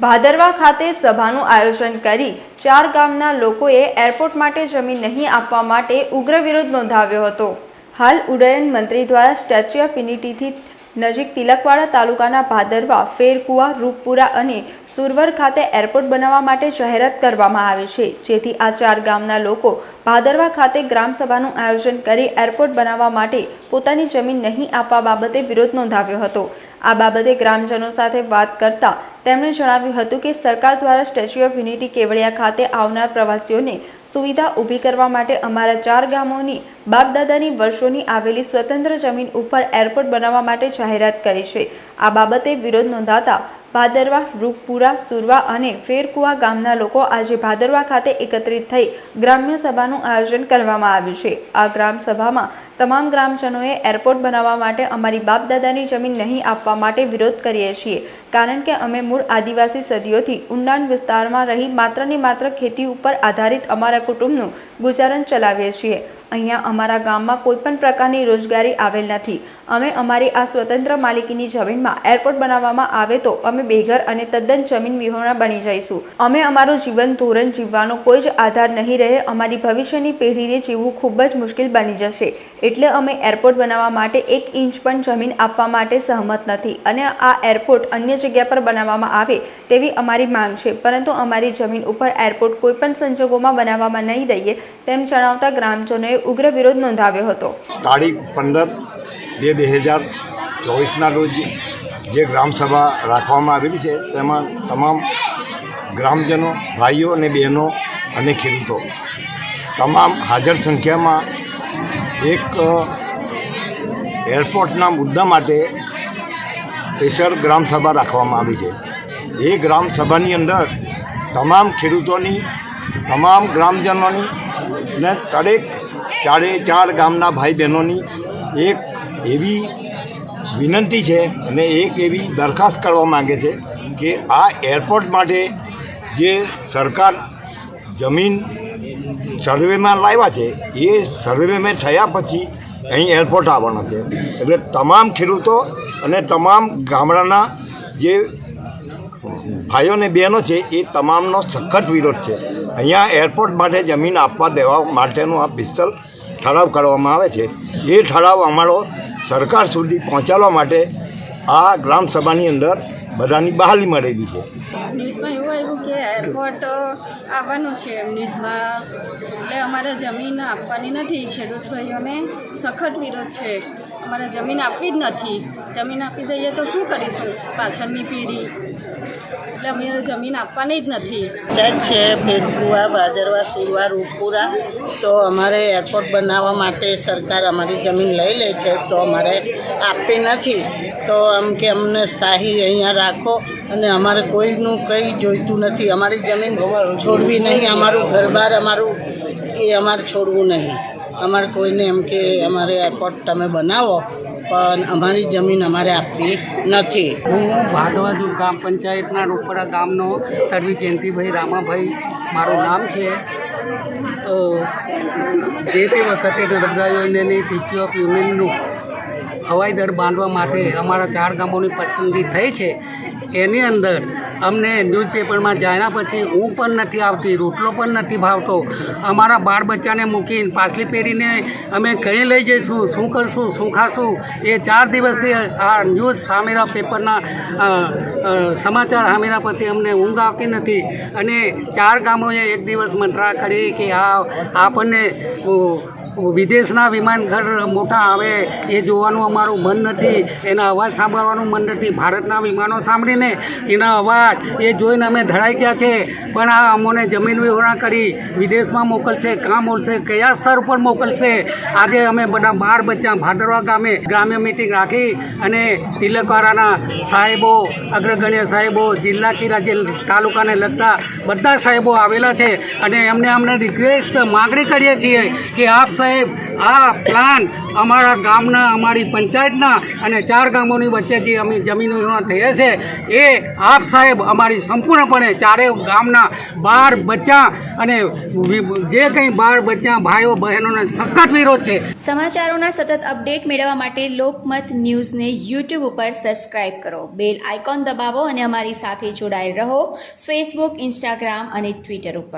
ભાદરવા ખાતે સભાનું આયોજન કરી ચાર ગામના લોકોએ એરપોર્ટ માટે જમીન નહીં આપવા માટે ઉગ્ર વિરોધ નોંધાવ્યો હતો. હાલ ઉડ્ડયન મંત્રી દ્વારા સ્ટેચ્યુ ઓફ યુનિટીથી નજીક તિલકવાડા તાલુકાના ભાદરવા, ફેરકુવા, રૂપપુરા અને સુરવર ખાતે એરપોર્ટ બનાવવા માટે જાહેરાત કરવામાં આવે છે. જેથી આ ચાર ગામના લોકો ભાદરવા ખાતે ગ્રામસભાનું આયોજન કરી એરપોર્ટ બનાવવા માટે પોતાની જમીન નહીં આપવા બાબતે વિરોધ નોંધાવ્યો હતો. આ બાબતે ગ્રામજનો સાથે વાત કરતા તેમણે જણાવ્યું હતું કે સરકાર દ્વારા સ્ટેચ્યુ ઓફ યુનિટી કેવડિયા ખાતે આવનાર પ્રવાસીઓને સુવિધા ઊભી કરવા માટે અમારા ચાર ગામોની બાપદાદાની વર્ષોની આવેલી સ્વતંત્ર જમીન ઉપર એરપોર્ટ બનાવવા માટે જાહેરાત કરી છે. આ બાબતે વિરોધ નોંધાતા ભાદરવા, રૂપપુરા, સુરવા અને ફેરકુવા ગામના લોકો આજે ભાદરવા ખાતે એકત્રિત થઈ ગ્રામ્ય સભાનું આયોજન કરવામાં આવ્યું છે. આ ગ્રામ સભામાં તમામ ગ્રામજનોએ એરપોર્ટ બનાવવા માટે અમારી બાપદાદાની જમીન નહીં આપવા માટે વિરોધ કરીએ છીએ. કારણ કે અમે મૂળ આદિવાસી સદીઓથી ઊંડાણ વિસ્તારમાં રહી માત્ર ને માત્ર ખેતી ઉપર આધારિત અમારા કુટુંબનું ગુજારણ ચલાવીએ છીએ. અહીંયા અમારા ગામમાં કોઈ પણ પ્રકારની રોજગારી આવેલ નથી. અમે અમારી આ સ્વતંત્ર માલિકીની જમીનમાં એરપોર્ટ બનાવવામાં આવે તો અમે બેઘર અને તદ્દન જમીન વિહોણા બની જઈશું. અમે અમારું જીવન ધોરણ જીવવાનો કોઈ જ આધાર નહીં રહે, અમારી ભવિષ્યની પેઢીને જીવવું ખૂબ જ મુશ્કેલ બની જશે. એટલે અમે એરપોર્ટ બનાવવા માટે એક ઇંચ પણ જમીન આપવા માટે સહમત નથી અને આ એરપોર્ટ અન્ય જગ્યા પર બનાવવામાં આવે તેવી અમારી માંગ છે. પરંતુ અમારી જમીન ઉપર એરપોર્ટ કોઈપણ સંજોગોમાં બનાવવામાં નહીં રહીએ તેમ જણાવતા ગ્રામજનોએ ઉગ્ર વિરોધ નોંધાવ્યો હતો. તારીખ પંદર બે બે હજાર ચોવીસના રોજ જે ગ્રામસભા રાખવામાં આવેલી છે, તેમાં તમામ ગ્રામજનો, ભાઈઓ અને બહેનો અને ખેડૂતો તમામ હાજર સંખ્યામાં એક એરપોર્ટના મુદ્દા માટે સ્પેશિયલ ગ્રામસભા રાખવામાં આવી છે. એ ગ્રામસભાની અંદર તમામ ખેડૂતોની, તમામ ગ્રામજનોની ને દરેક ચારે ચાર ગામના ભાઈ બહેનોની એક એવી વિનંતી છે અને એક એવી દરખાસ્ત કરવા માગે છે કે આ એરપોર્ટ માટે જે સરકાર જમીન સર્વેમાં લાવ્યા છે, એ સર્વેમાં થયા પછી અહીં એરપોર્ટ આવવાનો છે. એટલે તમામ ખેડૂતો અને તમામ ગામડાના જે ભાઈઓ અને બહેનો છે, એ તમામનો સખત વિરોધ છે. અહીંયા એરપોર્ટ માટે જમીન આપવા દેવા માટેનો આ પિસ્તલ ઠરાવ કરવામાં આવે છે. એ ઠરાવ અમારો સરકાર સુધી પહોંચાડવા માટે આ ગ્રામસભાની અંદર બધાની બહાલી મળેલી છે. અમારે જમીન આપવાની નથી. ખેડૂત ભાઈઓને સખત વિરોધ છે. અમારે જમીન આપવી જ નથી. જમીન આપી દઈએ તો શું કરીશું? પાછળની પેઢી. એટલે અમે જમીન આપવાની જ નથી. ક્યાંક છે ફેરકુવા ભાદરવા, સુરવા રૂપપુરા તો અમારે એરપોર્ટ બનાવવા માટે સરકાર અમારી જમીન લઈ લે છે, તો અમારે આપવી નથી. તો આમ કે અમને સ્થાયી અહીંયા રાખો અને અમારે કોઈનું કંઈ જોઈતું નથી. અમારી જમીન છોડવી નહીં, અમારું ઘરબાર અમારું એ અમારે છોડવું નહીં. અમારે કોઈને એમ કે અમારે એરપોર્ટ તમે બનાવો, પણ અમારી જમીન અમારે આપવી નથી. હું ભાદવાજુ ગ્રામ પંચાયતના રોપડા ગામનો તરવી જયંતિભાઈ રામાભાઈ, મારું નામ છે. જે તે વખતે નર્મદા યોજનાની ટીચી ઓફ યુનિયનનું હવાઈ દર બાંધવા માટે અમારા ચાર ગામોની પસંદગી થઈ છે. એની અંદર અમને ન્યૂઝપેપરમાં જાણ્યા પછી ઊંઘ પણ નથી આવતી, રોટલો પણ નથી ભાવતો. અમારા બાળ બચ્ચાને મૂકીને પાછલી પેઢીને અમે કઈ લઈ જઈશું, શું કરશું, શું ખાશું? એ ચાર દિવસથી આ ન્યૂઝ સામેરા પેપરના સમાચાર સામેરા પછી અમને ઊંઘ આવતી નથી. અને ચાર ગામોએ એક દિવસ મંત્રા કરી કે આ આપણને વિદેશના વિમાનઘર મોટા આવે, એ જોવાનું અમારું મન નથી. એના અવાજ સાંભળવાનું મન નથી. ભારતના વિમાનો સાંભળીને એના અવાજ, એ જોઈને અમે ધડાઈ ગયા છે. પણ આ અમોને જમીન વિહોણા કરી વિદેશમાં મોકલશે કાં મોકલશે, કયા સ્તર ઉપર મોકલશે? આજે અમે બધા બાળ બચ્ચા ભાદરવા ગામે, ગ્રામ્ય મિટિંગ રાખી અને તિલકવાળાના સાહેબો, અગ્રગણ્ય સાહેબો, જિલ્લા કે રાજ્ય તાલુકાને લગતા બધા સાહેબો આવેલા છે. અને એમને અમને રિક્વેસ્ટ માગણી કરીએ છીએ કે આપ સાહેબ સાહેબ, આ પ્લાન અમારા ગામના, અમારી પંચાયતના અને ચાર ગામોની વચ્ચે જે અમે જમીનો થયા છે. એ આપ સાહેબ અમારી સંપૂર્ણપણે ચારે ગામના બાર બચ્ચા અને જે કંઈ બાર બચ્ચા, ભાઈઓ, બહેનોને સખત વિરોધ છે. સમાચારોના સતત અપડેટ મેળવવા માટે લોકમત ન્યૂઝને યુટ્યુબ ઉપર સબસ્ક્રાઇબ કરો. બેલ આઇકોન દબાવો અને અમારી સાથે જોડાયેલ રહો. ફેસબુક ઇન્સ્ટાગ્રામ અને ટ્વિટર ઉપર.